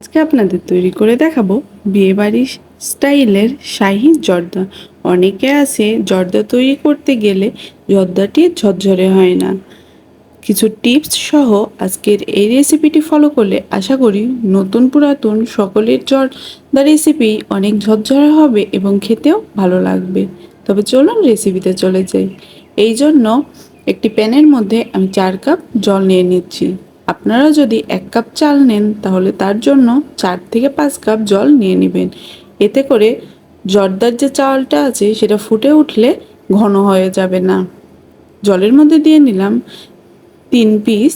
আজকে আপনাদের তৈরি করে দেখাবো বিয়েবাড়ির স্টাইলের শাহি জর্দা। অনেকে আছে জর্দা তৈরি করতে গেলে জর্দাটি ঝরঝরে হয় না। কিছু টিপস সহ আজকের এই রেসিপিটি ফলো করলে আশা করি নতুন পুরাতন সকলের জর্দা রেসিপি অনেক ঝরঝরে হবে এবং খেতেও ভালো লাগবে। তবে চলুন রেসিপিতে চলে যাই। এই জন্য একটি প্যানের মধ্যে আমি চার কাপ জল নিয়ে নিচ্ছি। আপনারা যদি এক কাপ চাল নেন, তাহলে তার জন্য চার থেকে পাঁচ কাপ জল নিয়ে নেবেন। এতে করে জর্দার যে চালটা আছে, সেটা ফুটে উঠলে ঘন হয়ে যাবে না। জলের মধ্যে দিয়ে নিলাম তিন পিস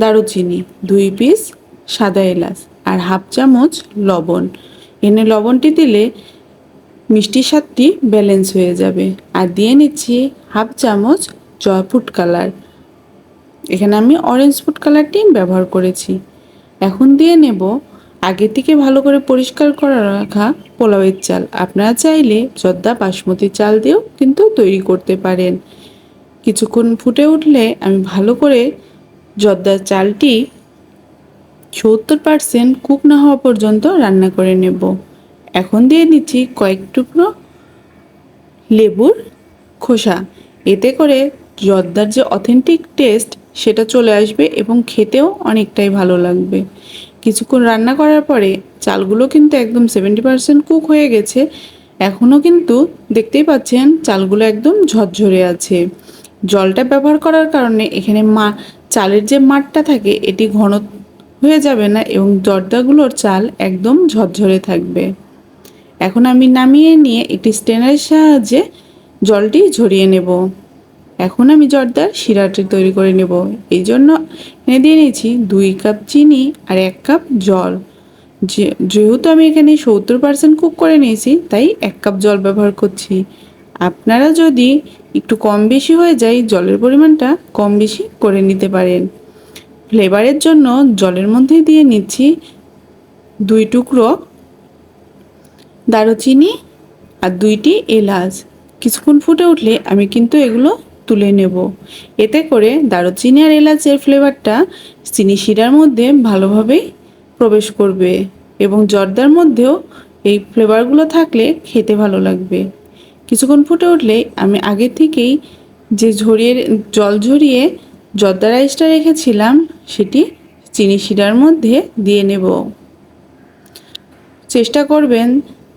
দারুচিনি, দুই পিস সাদা এলাচ আর হাফ চামচ লবণ। এনে লবণটি দিলে মিষ্টির স্বাদটি ব্যালেন্স হয়ে যাবে। আর দিয়ে নিচ্ছি হাফ চামচ জয় ফুড কালার। এখানে আমি অরেঞ্জ ফুড কালারটি ব্যবহার করেছি। এখন দিয়ে নেব আগে থেকে ভালো করে পরিষ্কার করা রাখা পোলাওয়ের চাল। আপনারা চাইলে জর্দা বাসমতি চাল দিয়েও কিন্তু তৈরি করতে পারেন। কিছুক্ষণ ফুটে উঠলে আমি ভালো করে জর্দার চালটি সত্তর পার্সেন্ট কুক না হওয়া পর্যন্ত রান্না করে নেব। এখন দিয়ে দিচ্ছি কয়েক টুকরো লেবুর খোসা। এতে করে জর্দার যে অথেন্টিক টেস্ট সেটা চলে আসবে এবং খেতেও অনেকটাই ভালো লাগবে। কিছুক্ষণ রান্না করার পরে চালগুলো কিন্তু একদম সেভেন্টি পার্সেন্ট কুক হয়ে গেছে। এখনও কিন্তু দেখতেই পাচ্ছেন চালগুলো একদম ঝরঝরে আছে। জলটা ব্যবহার করার কারণে এখানে মা, চালের যে মাঠটা থাকে এটি ঘন হয়ে যাবে না এবং জর্দাগুলোর চাল একদম ঝরঝরে থাকবে। এখন আমি নামিয়ে নিয়ে একটি স্টেনারের সাহায্যে জলটি ঝরিয়ে নেব। এখন আমি জর্দার শিরাটি তৈরি করে নেব। এই জন্য এনে দিয়ে নিয়েছি দুই কাপ চিনি আর এক কাপ জল। যেহেতু আমি এখানে সত্তর পার্সেন্ট কুক করে নিয়েছি, তাই এক কাপ জল ব্যবহার করছি। আপনারা যদি একটু কম বেশি হয়ে যায়, জলের পরিমাণটা কম বেশি করে নিতে পারেন। ফ্লেভারের জন্য জলের মধ্যে দিয়ে নিচ্ছি দুই টুকরো দারুচিনি আর দুইটি এলাচ। কিছুক্ষণ ফুটে উঠলে আমি কিন্তু এগুলো তুলে নেব। এতে করে দারুচিনি আর এলাচের ফ্লেভারটা চিনি শিরার মধ্যে ভালোভাবেই প্রবেশ করবে এবং জর্দার মধ্যেও এই ফ্লেভারগুলো থাকলে খেতে ভালো লাগবে। কিছুক্ষণ ফুটে উঠলে আমি আগে থেকেই যে ঝরিয়ে, জল ঝরিয়ে জর্দা রাইসটা রেখেছিলাম, সেটি চিনি শিরার মধ্যে দিয়ে নেব। চেষ্টা করবেন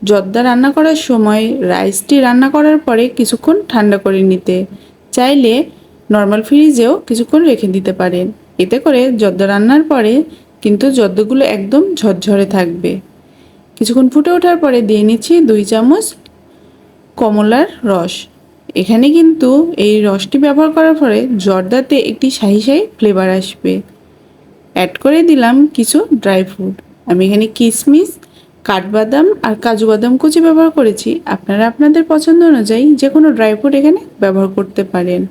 জর্দা রান্না করার সময় রাইসটি রান্না করার পরে কিছুক্ষণ ঠান্ডা করে নিতে। চাইলে নর্মাল ফ্রিজেও কিছুক্ষণ রেখে দিতে পারেন। এতে করে জর্দা রান্নার পরে কিন্তু জর্দাগুলো একদম ঝরঝরে থাকবে। কিছুক্ষণ ফুটে ওঠার পরে দিয়ে নিচ্ছি দুই চামচ কমলার রস। এখানে কিন্তু এই রসটি ব্যবহার করার পরে জর্দাতে একটি শাহি শাহি ফ্লেভার আসবে। অ্যাড করে দিলাম কিছু ড্রাই ফ্রুট আমি এখানে কিশমিশ কাঠবাদাম আর কাজু বাদাম কুচি ব্যবহার করেছি। আপনারা আপনাদের পছন্দ অনুযায়ী যে কোনো ড্রাই ফ্রুট এখানে ব্যবহার করতে পারেন।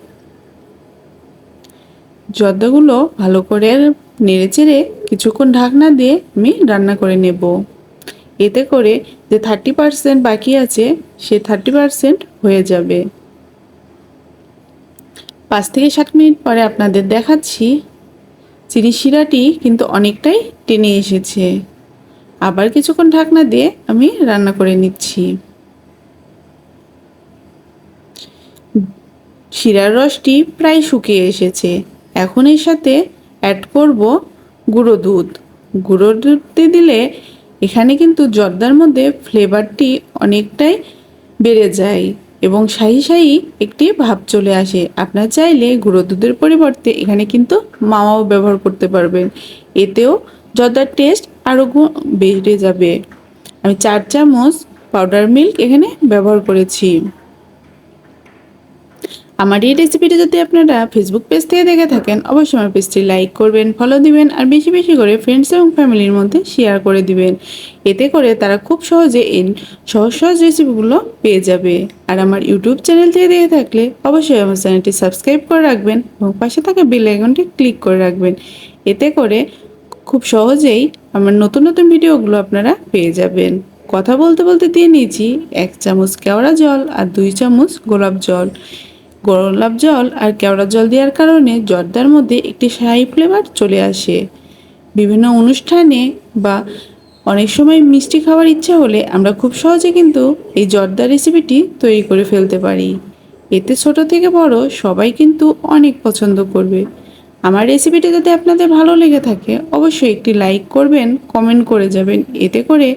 জর্দাগুলো ভালো করে নেড়ে চেড়ে কিছুক্ষণ ঢাকনা দিয়ে আমি রান্না করে নেব। এতে করে যে থার্টি পারসেন্ট বাকি আছে, সে থার্টি পারসেন্ট হয়ে যাবে। পাঁচ থেকে সাত মিনিট পরে আপনাদের দেখাচ্ছি। চিনি শিরাটি কিন্তু অনেকটাই টেনে এসেছে। আবার কিছুক্ষণ ঢাকনা দিয়ে আমি রান্না করে নিচ্ছি। শিরার রসটি প্রায় শুকিয়ে এসেছে। এখন এর সাথে অ্যাড করব গুঁড়ো দুধ। গুঁড়ো দুধটি দিলে এখানে কিন্তু জর্দার মধ্যে ফ্লেভারটি অনেকটাই বেড়ে যায় এবং শাহি শাহি একটি ভাব চলে আসে। আপনার চাইলে গুঁড়ো দুধের পরিবর্তে এখানে কিন্তু মাওয়াও ব্যবহার করতে পারবেন। এতেও জর্দার টেস্ট আরও বেড়ে যাবে। আমি চার চামচ পাউডার মিল্ক এখানে ব্যবহার করেছি। আমার এই রেসিপিটা যদি আপনারা ফেসবুক পেজ থেকে দেখে থাকেন, অবশ্যই আমার পেজটি লাইক করবেন ফলো দিবেন, আর বেশি বেশি করে ফ্রেন্ডস এবং ফ্যামিলির মধ্যে শেয়ার করে দিবেন। এতে করে তারা খুব সহজে এই সহজ সহজ রেসিপিগুলো পেয়ে যাবে। আর আমার ইউটিউব চ্যানেল থেকে দেখে থাকলে অবশ্যই আমার চ্যানেলটি সাবস্ক্রাইব করে রাখবেন এবং পাশে থাকা বেল আইকনটি ক্লিক করে রাখবেন। এতে করে খুব সহজেই আমার নতুন নতুন ভিডিওগুলো আপনারা পেয়ে যাবেন। কথা বলতে বলতে দিয়ে নিয়েছি, এক চামচ কেওড়া জল আর দুই চামচ গোলাপ জল। গোলাপ জল আর কেওড়া জল দেওয়ার কারণে জর্দার মধ্যে একটি শাহি ফ্লেভার চলে আসে। বিভিন্ন অনুষ্ঠানে বা অনেক সময় মিষ্টি খাওয়ার ইচ্ছা হলে আমরা খুব সহজে কিন্তু এই জর্দা রেসিপিটি তৈরি করে ফেলতে পারি। এতে ছোট থেকে বড় সবাই কিন্তু অনেক পছন্দ করবে। আমার রেসিপিটি যদি আপনাদের ভালো লেগে থাকে, অবশ্যই একটি লাইক করবেন কমেন্ট করে যাবেন। এতে করে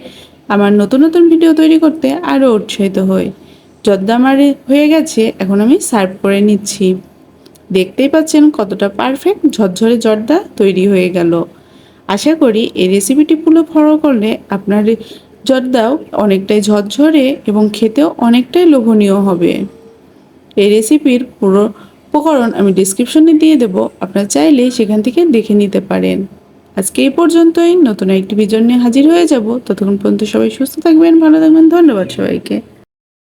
আমার নতুন নতুন ভিডিও তৈরি করতে আরও উৎসাহিত হই। জর্দা আমার হয়ে গেছে, এখন আমি সার্ভ করে নিচ্ছি। দেখতেই পাচ্ছেন কতটা পারফেক্ট ঝরঝরে জর্দা তৈরি হয়ে গেল। আশা করি এই রেসিপিটি পুরো ফলো করলে আপনার জর্দাও অনেকটাই ঝরঝরে এবং খেতেও অনেকটাই লোভনীয় হবে। এই রেসিপির পুরো উপকরণ আমি ডিসক্রিপশনে দিয়ে দেবো। আপনারা চাইলে সেখান থেকে দেখে নিতে পারেন। আজকে এই পর্যন্তই। নতুন একটি ভিজন নিয়ে হাজির হয়ে যাব। ততক্ষণ পর্যন্ত সবাই সুস্থ থাকবেন, ভালো থাকবেন। ধন্যবাদ সবাইকে।